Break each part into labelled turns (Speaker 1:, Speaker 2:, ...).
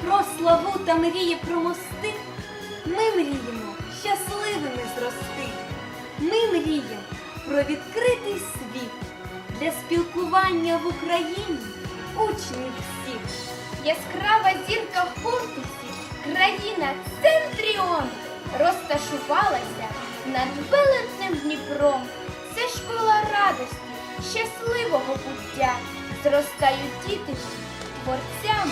Speaker 1: Дніпро славу та мріє про мости. Ми мріємо щасливими зрости. Ми мріємо про відкритий світ для спілкування в Україні учнів всіх.
Speaker 2: Яскрава зірка в Хортусі, країна Центріон, розташувалася над велетним Дніпром. Це школа радості, щасливого буття. Зростають діти творцям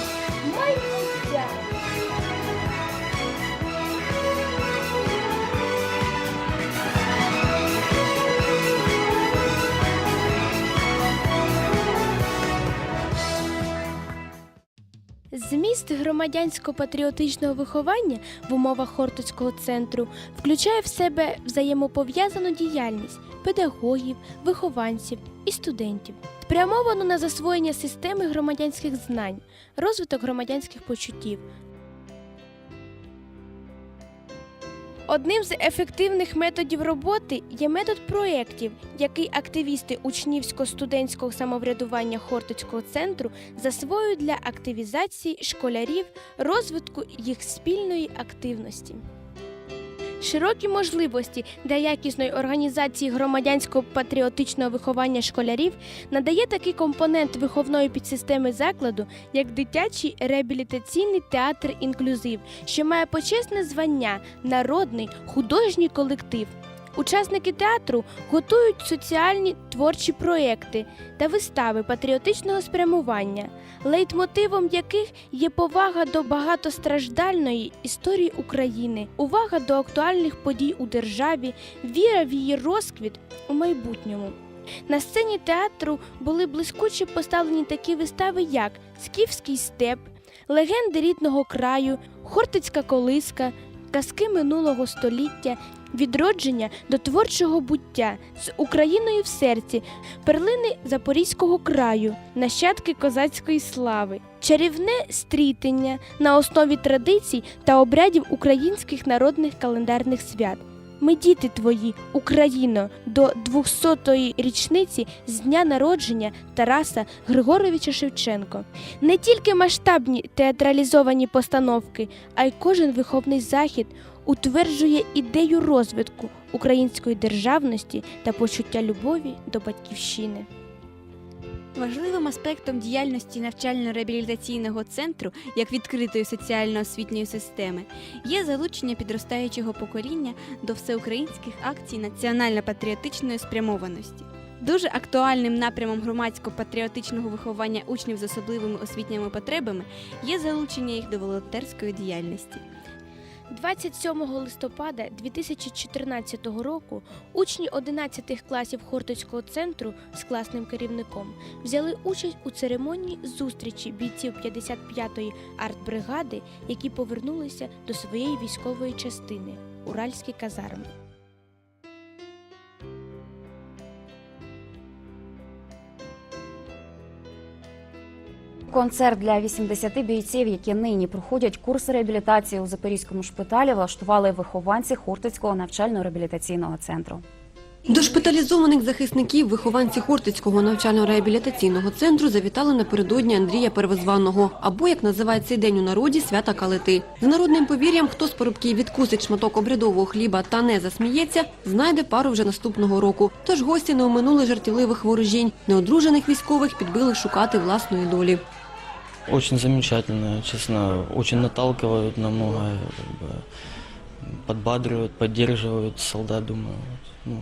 Speaker 3: Зміст громадянсько-патріотичного виховання в умовах Хортицького центру включає в себе взаємопов'язану діяльність педагогів, вихованців і студентів, спрямовану на засвоєння системи громадянських знань, розвиток громадянських почуттів. Одним з ефективних методів роботи є метод проєктів, який активісти учнівсько-студентського самоврядування Хортицького центру засвоюють для активізації школярів, розвитку їх спільної активності. Широкі можливості для якісної організації громадянського патріотичного виховання школярів надає такий компонент виховної підсистеми закладу, як дитячий реабілітаційний театр інклюзив, що має почесне звання народний художній колектив. Учасники театру готують соціальні творчі проекти та вистави патріотичного спрямування, лейтмотивом яких є повага до багатостраждальної історії України, увага до актуальних подій у державі, віра в її розквіт у майбутньому. На сцені театру були блискуче поставлені такі вистави, як Скіфський степ, Легенди рідного краю, Хортицька колиска, Казки минулого століття, відродження до творчого буття з Україною в серці, перлини Запорізького краю, нащадки козацької слави, чарівне стрітення на основі традицій та обрядів українських народних календарних свят. Ми діти твої, Україно, до 200-ї річниці з дня народження Тараса Григоровича Шевченко. Не тільки масштабні театралізовані постановки, а й кожен виховний захід утверджує ідею розвитку української державності та почуття любові до батьківщини.
Speaker 4: Важливим аспектом діяльності навчально-реабілітаційного центру як відкритої соціально-освітньої системи є залучення підростаючого покоління до всеукраїнських акцій національно-патріотичної спрямованості. Дуже актуальним напрямом громадсько-патріотичного виховання учнів з особливими освітніми потребами є залучення їх до волонтерської діяльності.
Speaker 3: 27 листопада 2014 року учні 11 класів Хортицького центру з класним керівником взяли участь у церемонії зустрічі бійців 55-ї артбригади, які повернулися до своєї військової частини Уральські казарми.
Speaker 5: Концерт для 80 бійців, які нині проходять курс реабілітації у Запорізькому шпиталі, влаштували вихованці Хортицького навчально-реабілітаційного центру.
Speaker 6: До шпиталізованих захисників вихованці Хортицького навчально-реабілітаційного центру завітали напередодні Андрія Первозваного, або, як називають цей день у народі, свята Калити. За народним повір'ям, хто з порубків відкусить шматок обрядового хліба та не засміється, знайде пару вже наступного року. Тож гості не оминули жартівливих ворожінь. Неодружених військових підбили шукати власної долі.
Speaker 7: Очень замечательно, честно, очень наталкивают на многое, как бы, подбадривают, поддерживают солдат, думаю. Ну,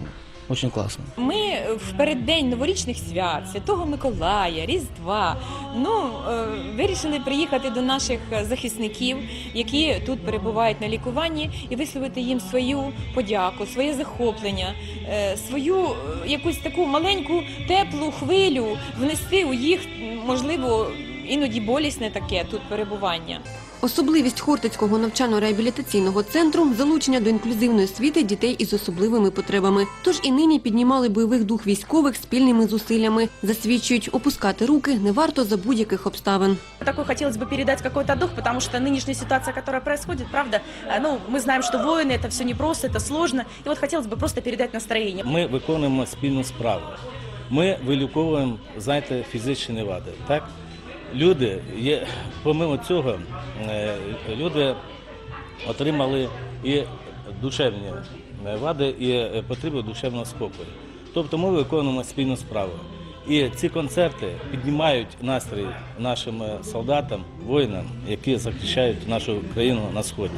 Speaker 7: очень классно.
Speaker 8: Ми в переддень новорічних свят, Святого Миколая, Різдва, ну е, вирішили приїхати до наших захисників, які тут перебувають на лікуванні, і висловити їм свою подяку, своє захоплення, е, свою е, якусь таку маленьку теплу хвилю внести у їх, можливо, іноді болісне таке тут перебування.
Speaker 6: Особливість Хортицького навчально-реабілітаційного центру – залучення до інклюзивної освіти дітей із особливими потребами. Тож і нині піднімали бойових дух військових спільними зусиллями. Засвідчують, опускати руки не варто за будь-яких обставин.
Speaker 9: Такой хотелось бы передать какой-то дух, потому что нынешняя ситуация, которая происходит, правда, э, ну, мы знаем, что войны, это все непросто, это сложно. И вот хотелось бы просто передать настроение.
Speaker 10: Ми виконуємо спільну справу. Ми виліковуємо, знаєте, фізичні вади. Так? люди є, помимо цього, е, люди отримали і душевні вади, і е, потребу душевного спокою. Тобто ми виконуємо спільну справу. І ці концерти піднімають настрій нашим е, солдатам, воїнам, які захищають нашу країну на сході.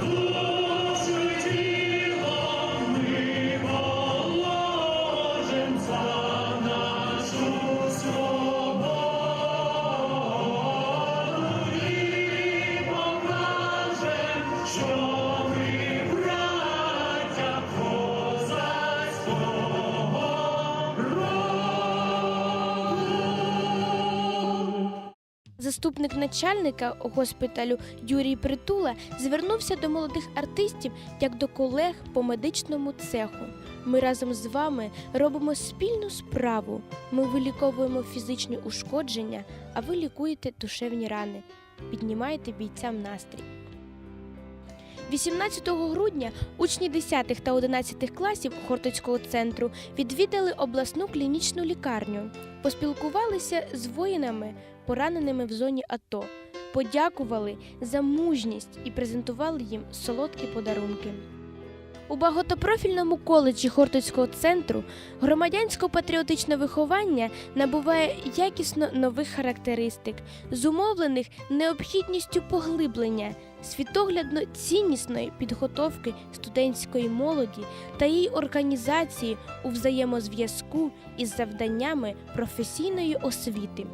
Speaker 3: Заступник начальника госпіталю Юрій Притула звернувся до молодих артистів як до колег по медичному цеху. Ми разом з вами робимо спільну справу. Ми виліковуємо фізичні ушкодження, а ви лікуєте душевні рани. Піднімаєте бійцям настрій. 18 грудня учні 10 та 11 класів Хортицького центру відвідали обласну клінічну лікарню, поспілкувалися з воїнами, пораненими в зоні АТО, подякували за мужність і презентували їм солодкі подарунки. У багатопрофільному коледжі Хортицького центру громадянсько-патріотичне виховання набуває якісно нових характеристик, зумовлених необхідністю поглиблення світоглядно ціннісної підготовки студентської молоді та її організації у взаємозв'язку із завданнями професійної освіти.